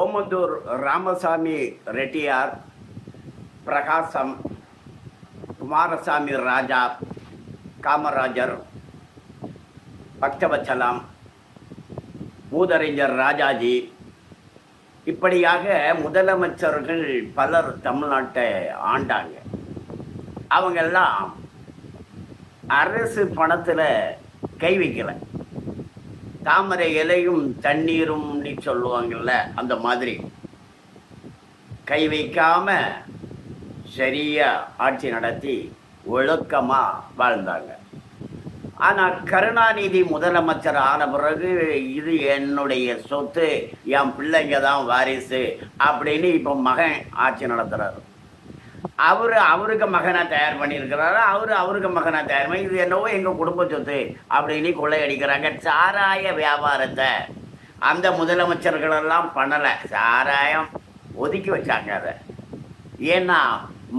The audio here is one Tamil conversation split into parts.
ஓமந்தூர் ராமசாமி ரெட்டியார் பிரகாசம் குமாரசாமி ராஜா காமராஜர் பக்தவச்சலம் மூதறிஞர் ராஜாஜி. இப்படியாக முதலமைச்சர்கள் பலர் தமிழ்நாட்டை ஆண்டாங்க. அவங்கெல்லாம் அரசு பணத்தில் கை வைக்கலை. தாமரை இலையும் தண்ணீரும்னு சொல்லுவாங்கல்ல அந்த மாதிரி. கை வைக்காம சரியா ஆட்சி நடத்தி ஒழுக்கமாக வாழ்ந்தாங்க. ஆனால் கருணாநிதி முதலமைச்சர் ஆன பிறகு இது என்னுடைய சொத்து என் பிள்ளைங்க தான் வாரிசு அப்படின்னு இப்போ மகன் ஆட்சி நடத்துகிறாரு அவர் அவருக்கு மகனாக தயார் பண்ணியிருக்கிறாரு? அவர் அவருக்கு மகனாக தயார் பண்ணி இது என்னவோ எங்கள் குடும்ப சொத்து அப்படின்னு கொள்ளையடிக்கிறாங்க. சாராய வியாபாரத்தை அந்த முதலமைச்சர்களெல்லாம் பண்ணலை. சாராயம் ஒதுக்கி வச்சாங்க அதை. ஏன்னா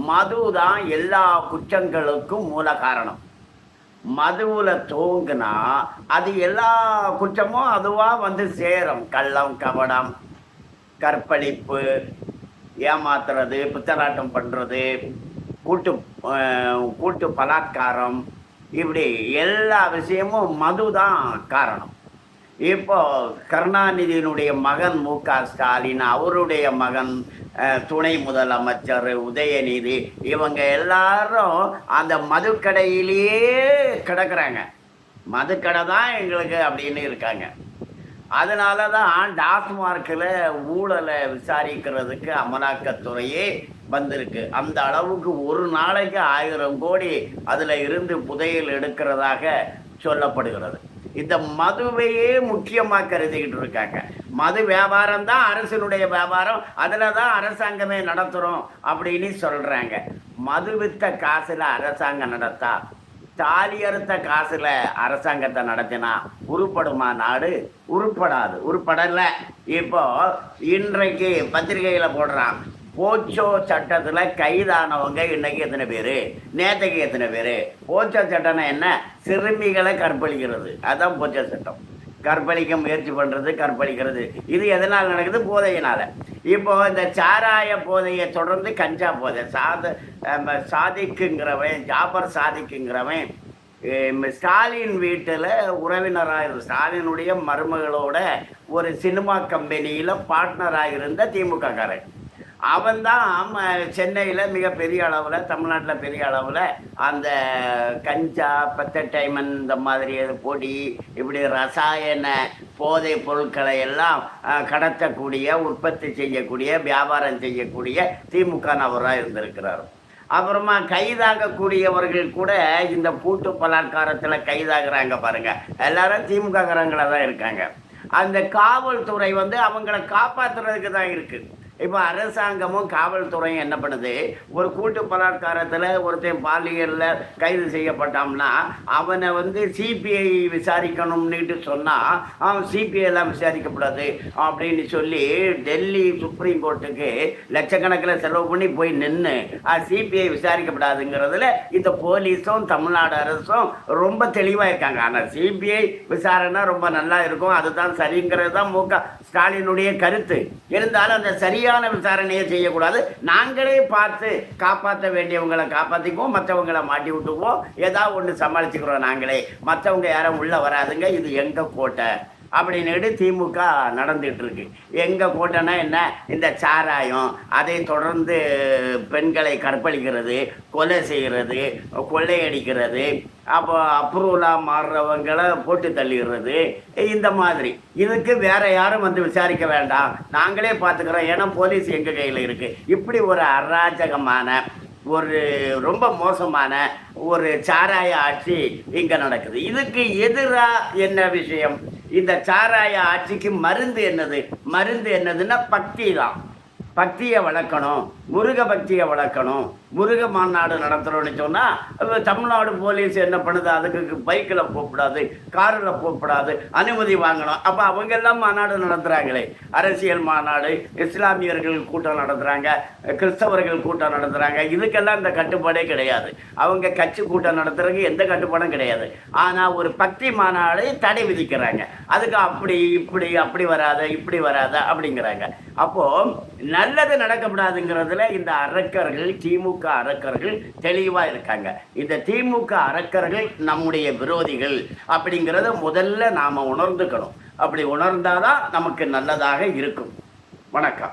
மது தான் எல்லா குற்றங்களுக்கும் மூல காரணம். மதுவில் தூங்குனா அது எல்லா குற்றமும் அதுவாக வந்து சேரும். கள்ளம் கவடம் கற்பழிப்பு ஏமாத்துறது பித்தலாட்டம் பண்ணுறது கூட்டு கூட்டு பலாத்காரம் இப்படி எல்லா விஷயமும் மது தான் காரணம். இப்போ கருணாநிதியினுடைய மகன் மு க ஸ்டாலின் அவருடைய மகன் துணை முதலமைச்சர் உதயநிதி இவங்க எல்லாரும் அந்த மதுக்கடையிலேயே கிடக்குறாங்க. மதுக்கடை தான் எங்களுக்கு அப்படின்னு இருக்காங்க. அதனால தான் டாஸ்மார்க்கில் ஊழலை விசாரிக்கிறதுக்கு அமலாக்கத்துறையே வந்திருக்கு. அந்த அளவுக்கு ஒரு நாளைக்கு ஆயிரம் கோடி அதில் இருந்து புதையல் எடுக்கிறதாக சொல்லப்படுகிறது. இந்த மதுவையே முக்கியமாக கருதிக்கிட்டு இருக்காங்க. மது வியாபாரம் தான் அரசினுடைய வியாபாரம். அதில் தான் அரசாங்கமே நடத்துகிறோம் அப்படின்னு சொல்கிறாங்க மது வித்த காசில் அரசாங்கம் நடத்தா தாலி அறுத்த காசுல அரசாங்கத்தை நடத்தினா உருப்படுமா நாடு? உருப்படாது. உருப்படல. இப்போ இன்றைக்கு பத்திரிகையில போடுறான். போச்சோ சட்டத்தில் கைதானவங்க இன்னைக்கு எத்தனை பேர்? நேற்றுக்கு எத்தனை பேர்? போச்சோ சட்டம்னா என்ன? சிறுமிகளை கற்பழிக்கிறது. அதுதான் போச்சோ சட்டம். கற்பழிக்க முயற்சி பண்ணுறது கற்பழிக்கிறது. இது எதனால் நடக்குது? போதையினால. இப்போ இந்த சாராய போதையை தொடர்ந்து கஞ்சா போதை சாத சாதிக்குங்கிறவன் ஜாபர் சாதிக்குங்கிறவன் ஸ்டாலின் வீட்டில் உறவினராக இருந்த ஸ்டாலினுடைய மருமகளோட ஒரு சினிமா கம்பெனியில் பார்ட்னராக இருந்த திமுக காரன் அவன் தான் சென்னையில் மிகப்பெரிய அளவில் தமிழ்நாட்டில் பெரிய அளவில் அந்த கஞ்சா பத்தட்டைமன் இந்த மாதிரி பொடி இப்படி ரசாயன போதைப் பொருட்களை எல்லாம் கடத்தக்கூடிய உற்பத்தி செய்யக்கூடிய வியாபாரம் செய்யக்கூடிய திமுக நபராக இருந்திருக்கிறார். அப்புறமா கைதாகக்கூடியவர்கள் கூட இந்த பூட்டு பலாத்காரத்தில் கைதாகிறாங்க பாருங்கள் எல்லாரும் திமுக தான் இருக்காங்க. அந்த காவல்துறை வந்து அவங்கள காப்பாற்றுறதுக்கு தான் இருக்குது இப்போ அரசாங்கமும் காவல்துறையும் என்ன பண்ணுது? ஒரு கூட்டு பலாத்காரத்தில் ஒருத்தன் பாலியலில் கைது செய்யப்பட்டான்னா அவனை வந்து சிபிஐ விசாரிக்கணும்னுட்டு சொன்னால் அவன் சிபிஐ எல்லாம் விசாரிக்கப்படாது அப்படின்னு சொல்லி டெல்லி சுப்ரீம் கோர்ட்டுக்கு லட்சக்கணக்கில் செலவு பண்ணி போய் நின்று சிபிஐ விசாரிக்கப்படாதுங்கிறதுல இந்த போலீஸும் தமிழ்நாடு அரசும் ரொம்ப தெளிவாக இருக்காங்க. ஆனால் சிபிஐ விசாரணை ரொம்ப நல்லா இருக்கும். அதுதான் சரிங்கிறது தான் மூக்க ஸ்டாலினுடைய கருத்து. இருந்தாலும் அந்த சரியான விசாரணையை செய்யக்கூடாது. நாங்களே பார்த்து காப்பாற்ற வேண்டியவங்களை காப்பாற்றிக்குவோம் மற்றவங்களை மாட்டி விட்டுக்குவோம். ஏதாவது ஒன்று சமாளிச்சுக்கிறோம் நாங்களே. மற்றவங்க யாரும் உள்ளே வராதுங்க. இது எங்கள் கோட்டை? அப்படின்னுட்டு திமுக நடந்துட்டு இருக்கு எங்க கூட்டம்னா என்ன? இந்த சாராயம் அதை தொடர்ந்து பெண்களை கற்பழிக்கிறது கொலை செய்கிறது கொள்ளையடிக்கிறது அப்போ அப்ரூவலாக மாறுறவங்களை போட்டு தள்ளிடுறது இந்த மாதிரி. இதுக்கு வேற யாரும் வந்து விசாரிக்க வேண்டாம். நாங்களே பார்த்துக்கிறோம். ஏன்னா போலீஸ் எங்கள் கையில் இருக்கு. இப்படி ஒரு அராஜகமான ஒரு ரொம்ப மோசமான ஒரு சாராய ஆட்சி இங்கே நடக்குது. இதுக்கு எதிராக என்ன விஷயம்? இந்த சாராய ஆட்சிக்கு மருந்து என்னது? மருந்து என்னதுன்னா பக்தி தான் பக்தியை வளர்க்கணும். முருக பக்தியை வளர்க்கணும். முருக மாநாடு நடத்துகிறோன்னு சொன்னால் தமிழ்நாடு போலீஸ் என்ன பண்ணுது? அதுக்கு பைக்கில் போகக்கூடாது காரில் போகக்கூடாது அனுமதி வாங்கணும். அப்போ அவங்க எல்லாம் மாநாடு நடத்துகிறாங்களே அரசியல் மாநாடு இஸ்லாமியர்கள் கூட்டம் நடத்துகிறாங்க கிறிஸ்தவர்கள் கூட்டம் நடத்துகிறாங்க இதுக்கெல்லாம் இந்த கட்டுப்பாடே கிடையாது. அவங்க கட்சி கூட்டம் நடத்துறதுக்கு எந்த கட்டுப்பாடும் கிடையாது. ஆனால் ஒரு பக்தி மாநாடு தடை விதிக்கிறாங்க. அதுக்கு அப்படி இப்படி அப்படி வராத இப்படி வராத அப்படிங்கிறாங்க. அப்போ நல்லது நடக்கப்படாதுங்கிறதுல இந்த அரக்கர்கள் திமுக அரக்கர்கள் தெளிவா இருக்காங்க. இந்த திமுக அரக்கர்கள் நம்முடைய விரோதிகள் அப்படிங்கிறத முதல்ல நாம உணர்ந்துக்கணும். அப்படி உணர்ந்தாதான் நமக்கு நல்லதாக இருக்கும். வணக்கம்.